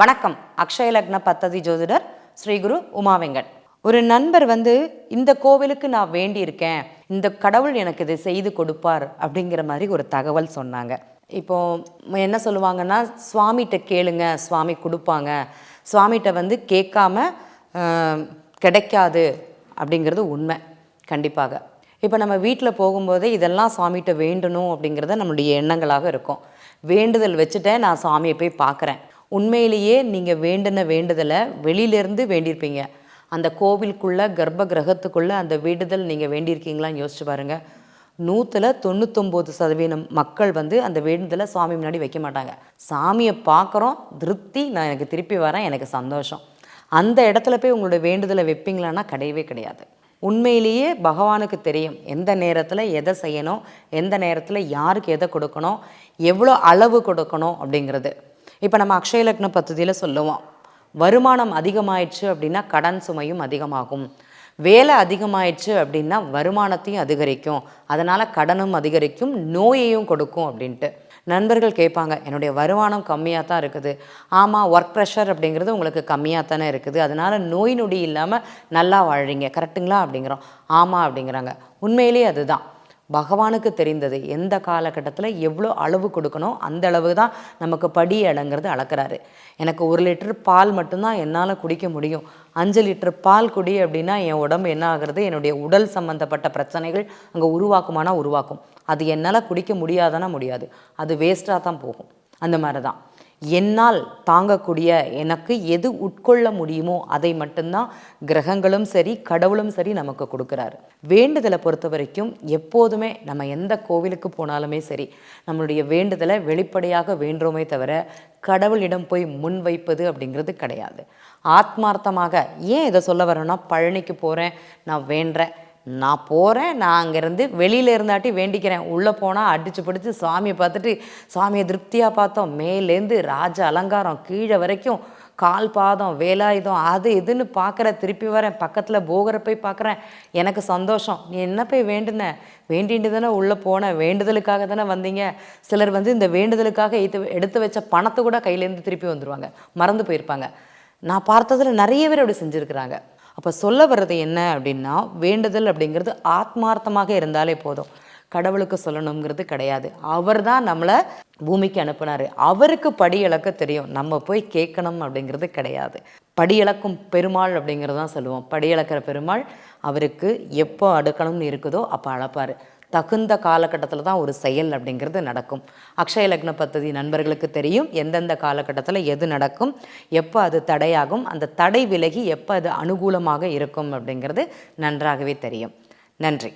வணக்கம். அக்ஷய லக்ன பத்ததி ஜோதிடர் ஸ்ரீகுரு உமா வெங்கட். ஒரு நண்பர் வந்து இந்த கோவிலுக்கு நான் வேண்டியிருக்கேன் இந்த கடவுள் எனக்கு இதை செய்து கொடுப்பார் அப்படிங்கிற மாதிரி ஒரு தகவல் சொன்னாங்க. இப்போ என்ன சொல்லுவாங்கன்னா சுவாமிகிட்ட கேளுங்க சுவாமி கொடுப்பாங்க. சுவாமிகிட்ட வந்து கேட்காம கிடைக்காது அப்படிங்கிறது உண்மை கண்டிப்பாக. இப்போ நம்ம வீட்டில் போகும்போதே இதெல்லாம் சுவாமிகிட்ட வேண்டணும் அப்படிங்கிறத நம்மளுடைய எண்ணங்களாக இருக்கும். வேண்டுதல் வச்சுட்டேன் நான் சாமியை போய் பார்க்குறேன். உண்மையிலேயே நீங்கள் வேண்டின வேண்டுதலை வெளியிலேருந்து வேண்டியிருப்பீங்க. அந்த கோவிலுக்குள்ளே கர்ப்ப கிரகத்துக்குள்ளே அந்த வேண்டுதல் நீங்கள் வேண்டியிருக்கீங்களான்னு யோசிச்சு பாருங்கள் நூற்றில் தொண்ணூத்தொம்பது சதவீதம் மக்கள் வந்து அந்த வேண்டுதலை சாமி முன்னாடி வைக்க மாட்டாங்க. சாமியை பார்க்குறோம் திருப்தி நான் எனக்கு திருப்பி வரேன் எனக்கு சந்தோஷம். அந்த இடத்துல போய் உங்களோட வேண்டுதலை வைப்பீங்களான்னா கிடையவே கிடையாது. உண்மையிலேயே பகவானுக்கு தெரியும் எந்த நேரத்தில் எதை செய்யணும் எந்த நேரத்தில் யாருக்கு எதை கொடுக்கணும் எவ்வளோ அளவு கொடுக்கணும் அப்படிங்கிறது. இப்போ நம்ம அக்ஷயலக்ன பத்ததியில் சொல்லுவோம். வருமானம் அதிகமாயிடுச்சு அப்படின்னா கடன் சுமையும் அதிகமாகும். வேலை அதிகமாயிடுச்சு அப்படின்னா வருமானத்தையும் அதிகரிக்கும். அதனால் கடனும் அதிகரிக்கும் நோயையும் கொடுக்கும் அப்படின்ட்டு. நண்பர்கள் கேட்பாங்க என்னுடைய வருமானம் கம்மியாக தான் இருக்குது. ஆமாம் ஒர்க் ப்ரெஷர் அப்படிங்கிறது உங்களுக்கு கம்மியாக தானே இருக்குது. அதனால் நோய் நொடி இல்லாமல் நல்லா வாழ்றீங்க. கரெக்டுங்களா அப்படிங்கிறோம். ஆமாம் அப்படிங்கிறாங்க. உண்மையிலேயே அதுதான். பகவானுக்கு தெரிந்தது எந்த காலகட்டத்தில் எவ்வளோ அளவு கொடுக்கணும் அந்த அளவு தான் நமக்கு படி இடங்கிறது அளக்குறாரு. எனக்கு ஒரு லிட்டர் பால் மட்டும்தான் என்னால் குடிக்க முடியும். அஞ்சு லிட்டர் பால் குடி அப்படின்னா என் உடம்பு என்ன ஆகுறது? என்னுடைய உடல் சம்மந்தப்பட்ட பிரச்சனைகள் அங்கே உருவாக்குமானா உருவாக்கும். அது என்னால் குடிக்க முடியாதானா முடியாது. அது வேஸ்ட்டாக தான் போகும். அந்த மாதிரி தான் என்னால் தாங்கக்கூடிய எனக்கு எது உட்கொள்ள முடியுமோ அதை மட்டும்தான் கிரகங்களும் சரி கடவுளும் சரி நமக்கு கொடுக்குறாரு. வேண்டுதலை பொறுத்த வரைக்கும் எப்போதுமே நம்ம எந்த கோவிலுக்கு போனாலுமே சரி நம்மளுடைய வேண்டுதலை வெளிப்படையாக வேண்டுறோமே தவிர கடவுளிடம் போய் முன் வைப்பது அப்படிங்கிறது கிடையாது. ஆத்மார்த்தமாக ஏன் இதை சொல்ல வரேன்னா பழனிக்கு போகிறேன் நான் வேண்டுறேன் நான் போகிறேன் நான் அங்கேருந்து வெளியில இருந்தாட்டி வேண்டிக்கிறேன். உள்ளே போனால் அடித்து பிடிச்சி சாமியை பார்த்துட்டு சாமியை திருப்தியாக பார்த்தோம். மேலேருந்து ராஜ அலங்காரம் கீழே வரைக்கும் கால் பாதம் வேலாயுதம் அது இதுன்னு பார்க்குற திருப்பி வரேன். பக்கத்தில் போகிற போய் பார்க்குறேன். எனக்கு சந்தோஷம். நீ என்ன போய் வேண்டுன? வேண்டிட்டு தானே உள்ளே போனேன் வேண்டுதலுக்காக தானே வந்தீங்க. சிலர் வந்து இந்த வேண்டுதலுக்காக எடுத்து எடுத்து வச்ச பணத்தை கூட கையிலேருந்து திருப்பி வந்துடுவாங்க மறந்து போயிருப்பாங்க. நான் பார்த்ததில் நிறைய பேர் அப்படி செஞ்சுருக்குறாங்க. அப்போ சொல்ல வர்றது என்ன அப்படின்னா வேண்டுதல் அப்படிங்கிறது ஆத்மார்த்தமாக இருந்தாலே போதும். கடவுளுக்கு சொல்லணுங்கிறது கிடையாது. அவர் தான் நம்மளை பூமிக்கு அனுப்புனார். அவருக்கு படி தெரியும். நம்ம போய் கேட்கணும் அப்படிங்கிறது கிடையாது. படியளக்கும் பெருமாள் அப்படிங்கிறது தான் சொல்லுவோம். படியழக்கிற பெருமாள் அவருக்கு எப்போ அடுக்கணும்னு இருக்குதோ அப்போ அளப்பார் தகுந்த காலகட்டத்தில் தான் ஒரு செயல் அப்படிங்கிறது நடக்கும். அக்ஷய லக்ன பத்ததி நண்பர்களுக்கு தெரியும் எந்தெந்த காலகட்டத்தில் எது நடக்கும் எப்போ அது தடையாகும் அந்த தடை விலகி எப்போ அது அனுகூலமாக இருக்கும் அப்படிங்கிறது நன்றாகவே தெரியும். நன்றி.